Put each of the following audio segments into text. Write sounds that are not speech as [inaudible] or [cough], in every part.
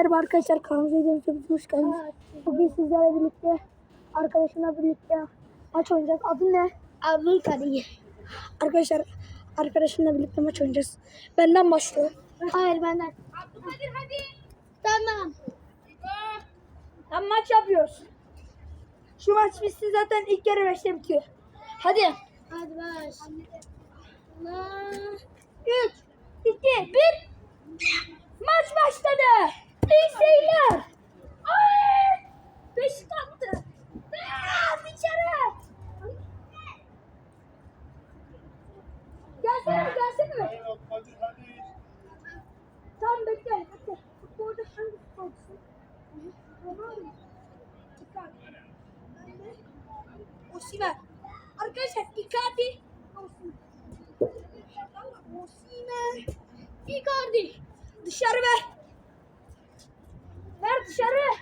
merhaba arkadaşlar. Kanalımıza videomuza hoş geldiniz. Bugün sizlerle birlikte arkadaşımla birlikte maç oynayacağız. Adın ne? Abdul Kadir. Arkadaşlar arkadaşımla birlikte maç oynayacağız. Benden başlıyor. Hayır benden. Abdülkadir hadi. Tamam. Tam maç yapıyoruz. Şu maç bitsin zaten ilk yarı 5'te bitiyor. Hadi. Hadi baş. Allah. 3, 2, 1. Maç başladı. Seyirler. Ay! Beşik attı. Aa, içeri. Gelsene gelsene. Tamam bekle. bekle. Futbolda hangi futbolcusun? Ronaldo. Icardi. Osimhen. Arkadaşlar Icardi. Osimhen. Icardi. Dışarı ver. Ver dışarı.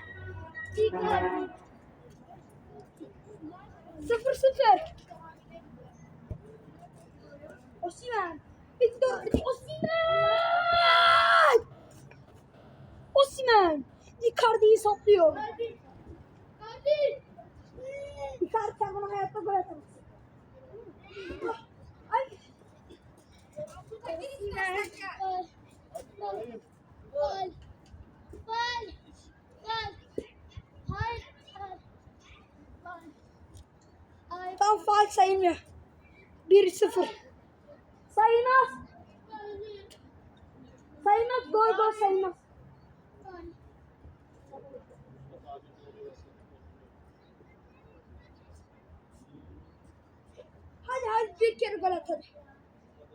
Icardi. Sıfır sıfır. Osimhen. Victor Osimhen. Osimhen. Icardi'yi saplıyor. Hadi. Icardi sen bana hayatta gol atamazsın. Ay. Osimhen. Gol. Gol. Gol. Tam faal sayılmıyor. 1-0. Sayılmaz. Sayılmaz. Gol gol sayılmaz. Hadi hadi bir kere gol at hadi.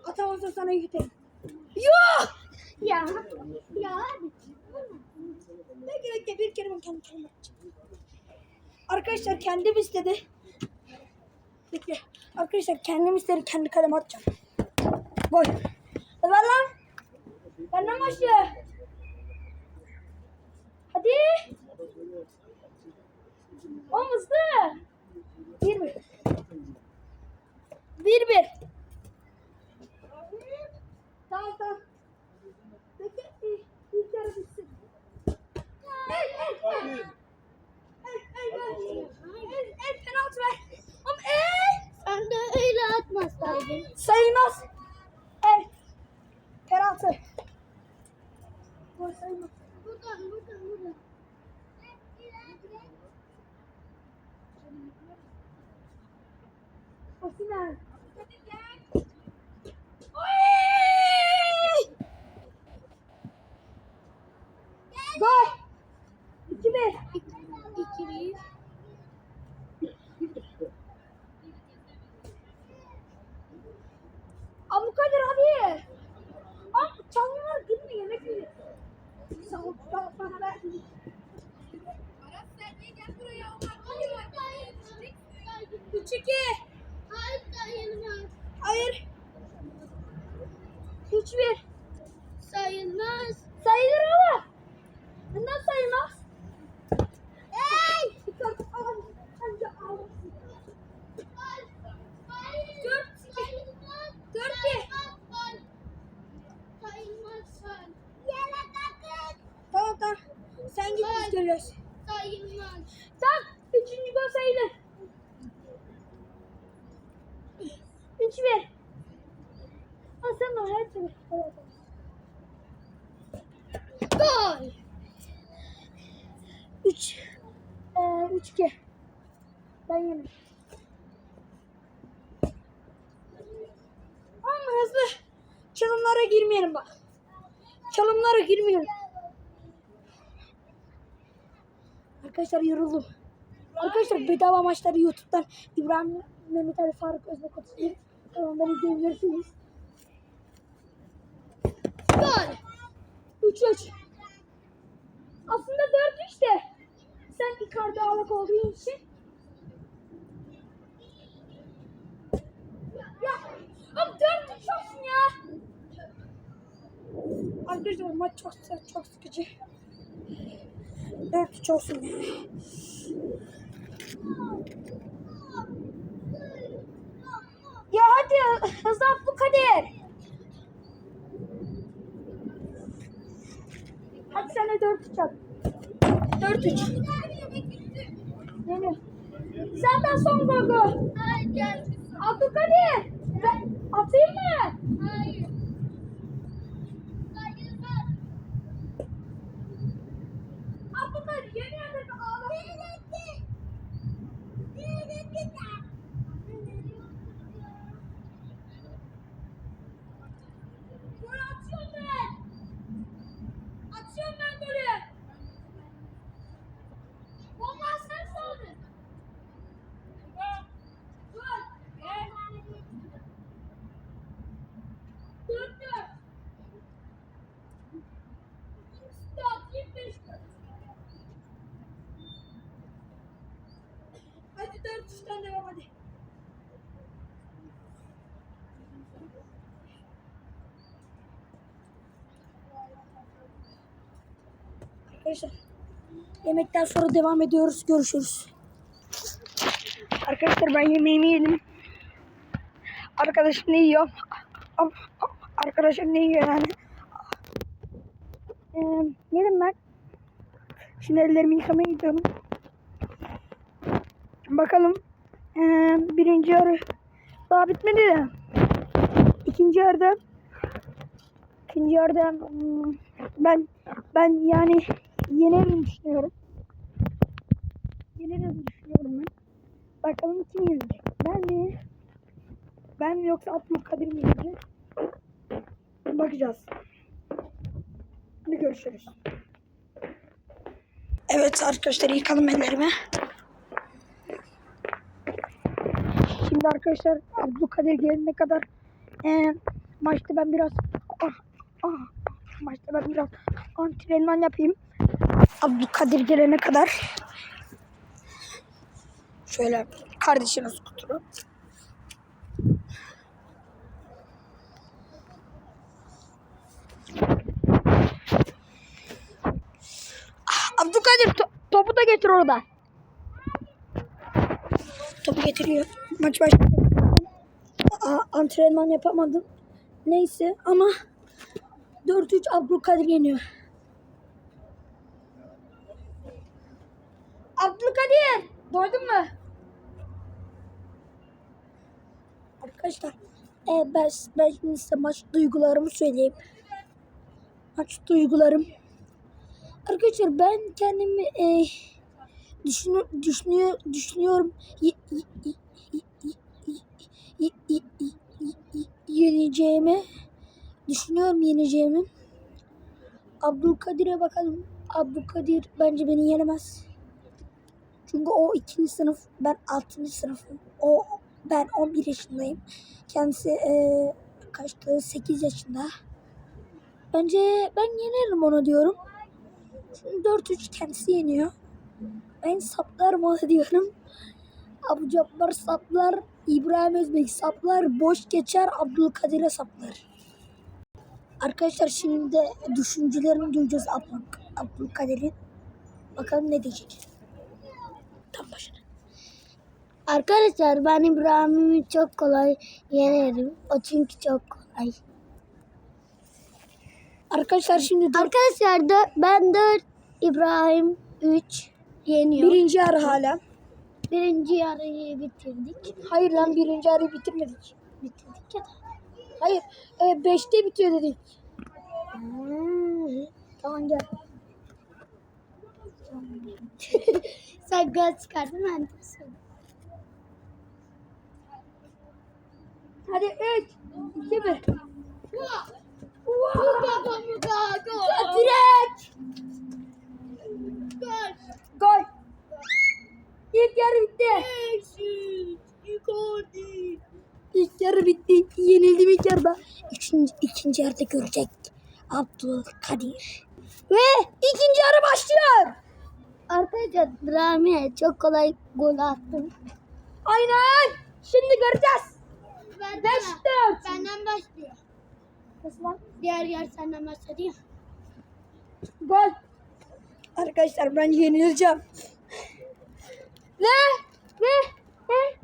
Atamazsa sana yutayım. Yok. Ya. Ya hadi. Bekle bekle bir kere ben kendi kendime. Arkadaşlar kendim istedi. Bekle. Arkadaşlar kendim istedi kendi kaleme atacağım. Hadi ver lan. Benden başlıyor. Hadi. Hızlı. Bir bir. Bir bir. Yeah. Sayılmaz. Sayılır ama. Neden sayılmaz? Bir. Tamam tamam. Sen git biz geliyoruz. Tamam. Üçüncü gol sayılır. Üç bir. Ha sen bana her türlü. Gol. Üç. Ee, üç iki. Ben yenim. Ama hızlı. Çalımlara girmeyelim bak. Çalımlara girmeyelim. Arkadaşlar yoruldum. Arkadaşlar bedava maçları YouTube'dan İbrahim Mehmet Ali Faruk Özbek 31 kanalından izleyebilirsiniz. Gol. 3 3. Aslında dördü işte. Sen Icardi alak olduğun için. Ya, ya. Dört üç olsun ya. Arkadaşlar maç çok, çok sıkıcı. Dört üç olsun ya. Ya hadi hızlı bu kader. 4 3 at. 4 3. Yeni. Zaten son gol gol. Abdülkadir. Atayım mı? Üçten devam hadi. Arkadaşlar yemekten sonra devam ediyoruz. Görüşürüz. Arkadaşlar ben yemeğimi yedim. Arkadaşım ne yiyor? Arkadaşım ne yiyor yani? Ee, yedim ben. Şimdi ellerimi yıkamaya gidiyorum. Bakalım. Ee, birinci yarı daha bitmedi de. İkinci yarıda ikinci yarıda hmm, ben ben yani yenerim düşünüyorum. Yenerim düşünüyorum ben. Bakalım kim yenecek? Ben mi? Ben mi yoksa Abdülkadir mi yenecek? Bakacağız. Şimdi görüşürüz. Evet arkadaşlar yıkalım ellerimi. Şimdi arkadaşlar Abdülkadir gelene kadar eee maçta ben biraz ah, ah, maçta ben biraz antrenman yapayım. Abdülkadir gelene kadar şöyle kardeşinin skuturu. Ah, Abdülkadir to- topu da getir orada. Topu getiriyor maç başladı. Antrenman yapamadım. Neyse ama 4-3 Abdülkadir yeniyor. Abdülkadir doydun mu? Arkadaşlar e, ben, ben şimdi size maç duygularımı söyleyeyim. Maç duygularım. Arkadaşlar ben kendimi e, düşünü, düşünüyor, düşünüyorum. Y, y, yeneceğimi düşünüyorum yeneceğimi. Abdülkadir'e bakalım. Abdülkadir bence beni yenemez. Çünkü o ikinci sınıf, ben altıncı sınıfım. O ben 11 yaşındayım. Kendisi eee kaçtı? 8 yaşında. Bence ben yenerim onu diyorum. Şimdi 4-3 kendisi yeniyor. Ben saplarım onu diyorum. Abu Cabbar saplar, İbrahim Özbek saplar, boş geçer, Abdülkadir'e saplar. Arkadaşlar şimdi de düşüncelerini duyacağız Abdül, Abdülkadir'in. Bakalım ne diyecek. Tam başına. Arkadaşlar ben İbrahim'i çok kolay yenerim. O çünkü çok kolay. Arkadaşlar şimdi dört, Arkadaşlar dö- ben 4, İbrahim 3 yeniyor. birinci yarı hala. Birinci yarıyı bitirdik. Hayır lan birinci yarıyı bitirmedik. Bitirdik ya da. Hayır, e, beşte bitiyor dedik. Hmm. Tamam gel. [laughs] Sen gol çıkardın ben de. Hadi üç, iki, bir. Muga muga gol. Direkt. Gol. Gol. İlk yarı bitti. Exit. Icardi. İlk yarı bitti. Yenildim ilk yarıda. İkinci, yarıda görecek. Abdülkadir. Ve ikinci yarı başlıyor. Arkadaşlar Rami'ye çok kolay gol attım. Aynen. Şimdi göreceğiz. Ver Beş dört. Senden başlıyor. Nasıl? Diğer yer senden başladı ya. Gol. Arkadaşlar ben yenileceğim. Ve ve ve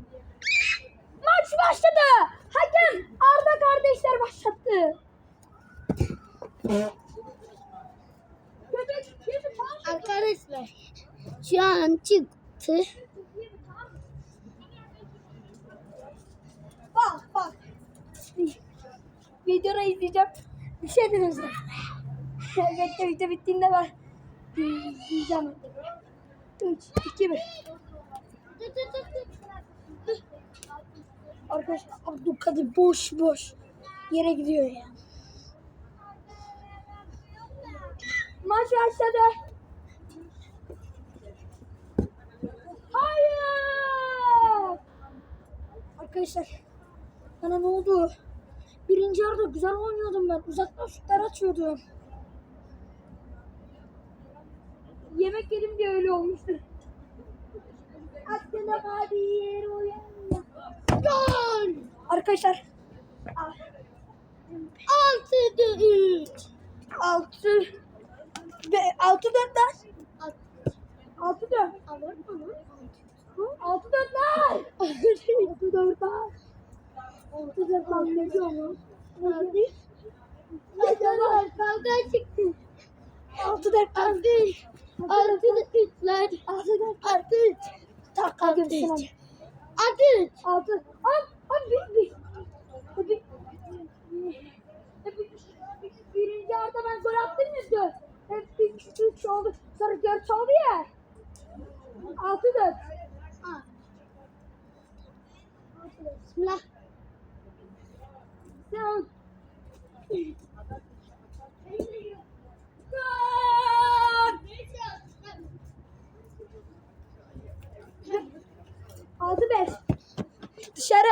maç başladı. Hakem Arda kardeşler başlattı. Köpek Şu an çıktı. Bak bak. Videoda izleyeceğim. Bir şey sana. Bekle video bittiğinde var. İzleyeceğim. 3, 2, 1. Arkadaşlar Abdülkadir boş boş yere gidiyor ya. Maç başladı. Hayır. Arkadaşlar bana ne oldu? Birinci yarıda güzel oynuyordum ben. Uzaktan şutlar atıyordum. Yemek yedim diye öyle olmuştu. Aklına hadi yer uyanma. Gol. Arkadaşlar Altıda üç. 6 ve 6 4 lan. 6 4. 6 4 lan. 6 4 lan. 6 4 lan ne diyor kavga çıktı. 6 4 lan. Altı. Altıda üçler. 6 4 Artı üç. Tak Altı üç. Artı üç. 6 Ay ay bir bir. Bir. bir- Birinci yarıda ben gol attım ya. Hep 3 3 oldu. Sonra 4 oldu ya. 6 4. Aa. Bismillah. Sen. Altı beş. Dışarı.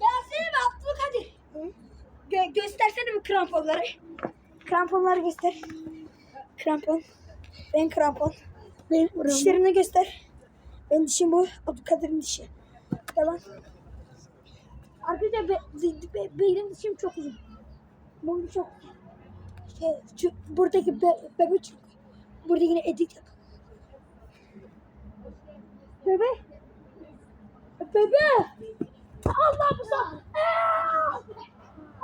Gelsene be Abdülkadir. Gö göstersene bir kramponları. Kramponları göster. Krampon. Ben krampon. Benim Dişlerini göster. Benim dişim bu. Abdülkadir'in dişi. Tamam. Arkadaşlar be, be, be, benim dişim çok uzun. Boyum çok. Şey, şu, buradaki be, bebe çok. Burada yine edik yok. Bebe. Bebe. Allah bu!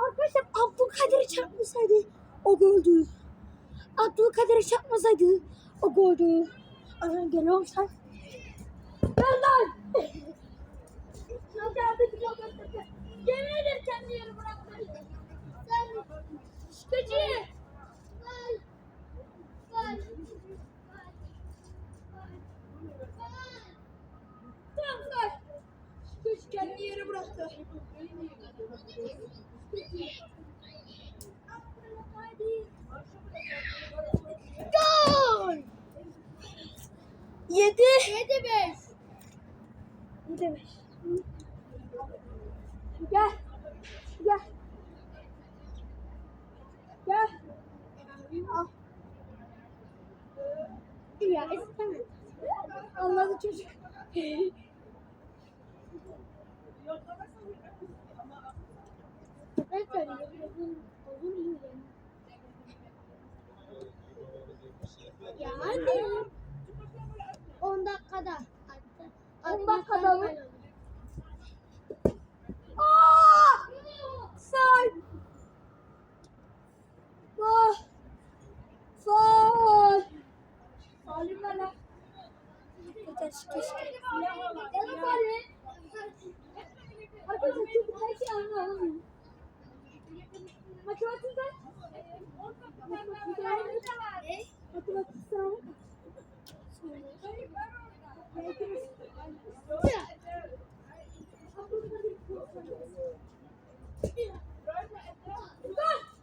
Arkadaşlar Abdülkadir'i çarpmasaydı o goldü. Abdülkadir'i çarpmasaydı o goldü. Ana geliyorum sen. Gel lan. Çok yardım çok yardım. Yemin ederim kendi yeri bırakmayın. Sen. Gol. Gol. Tamam gel. Şikacı kendi yeri bıraktı. Gol. Yedi. Beş. Yedi beş. Gel. Gel. Gel. Al. Ya istemem. Anladı çocuk. Yani. Ya hadi. 10 dakikada. Hadi. 10 dakikada mı? Aa! Say. Ah. Say. Salim ver lan. Yeter keşke. Arkadaşlar her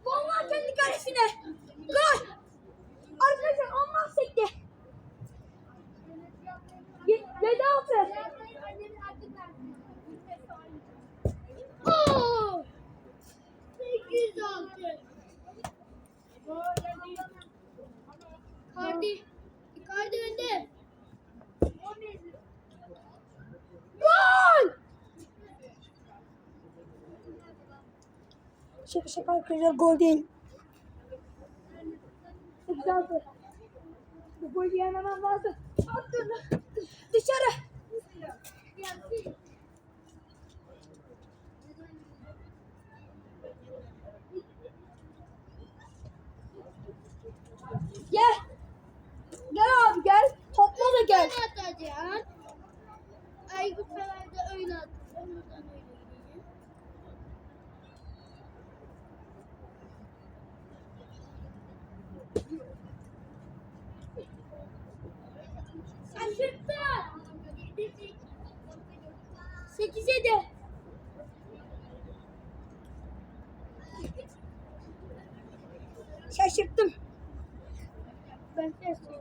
Vallahi kendi kalesine. Gol! Arkadaşlar Allah sekti. Ye- Yedi altı. Oo! 806. Icardi. Icardi önde. Gol! Şaka şaka arkadaşlar gol değil. Altı. Bu gol yememem lazım. Attın. Dışarı. Atacağım. Aykut sefer de öyle atacağım. Buradan öyle gideceğim. Şaşırttın. Sekize de. Şaşırttım. Ben şaşırdım.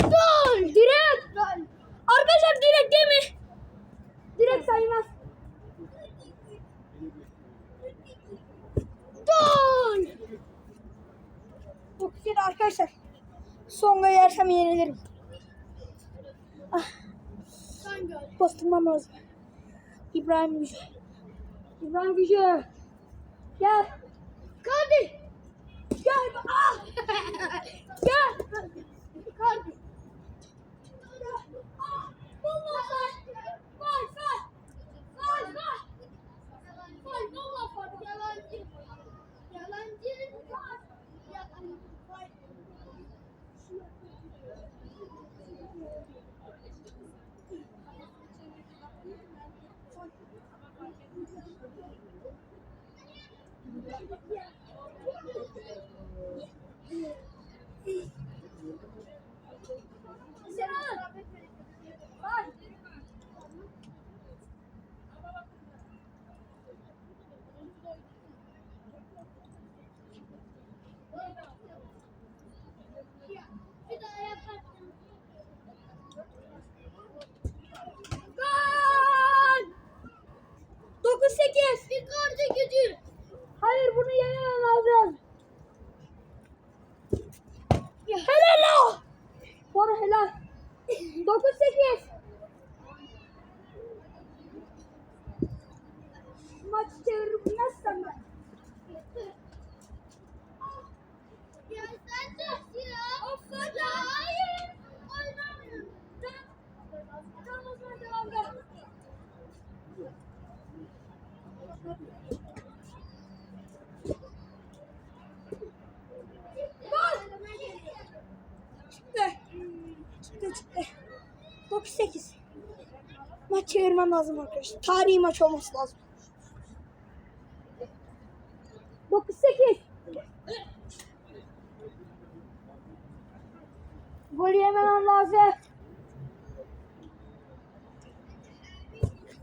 Gol! Direkt gol. Arkadaşlar direkt değil mi? Direkt saymaz. Gol! Bu güzel arkadaşlar. Songa yersem yenilirim. Ah, bastırmam lazım. İbrahim Gücü. İbrahim Gücü. Gel. Kardi. Gel. Ah. [laughs] Gel. Kardi. Çevirmem lazım arkadaşlar. Tarihi maç olması lazım. 9-8. Gol yememem lazım.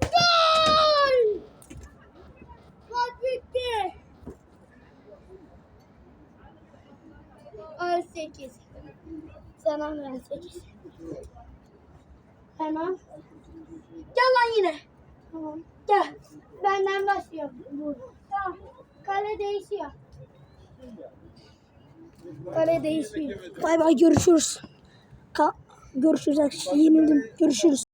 Gol! Maç bitti. 18. Sana 18. Tamam. Gel lan yine. Tamam. Gel. Benden başlıyor. Tamam. Kale değişiyor. Kale değişiyor. Bay bay görüşürüz. Ka görüşürüz. Yenildim. Görüşürüz.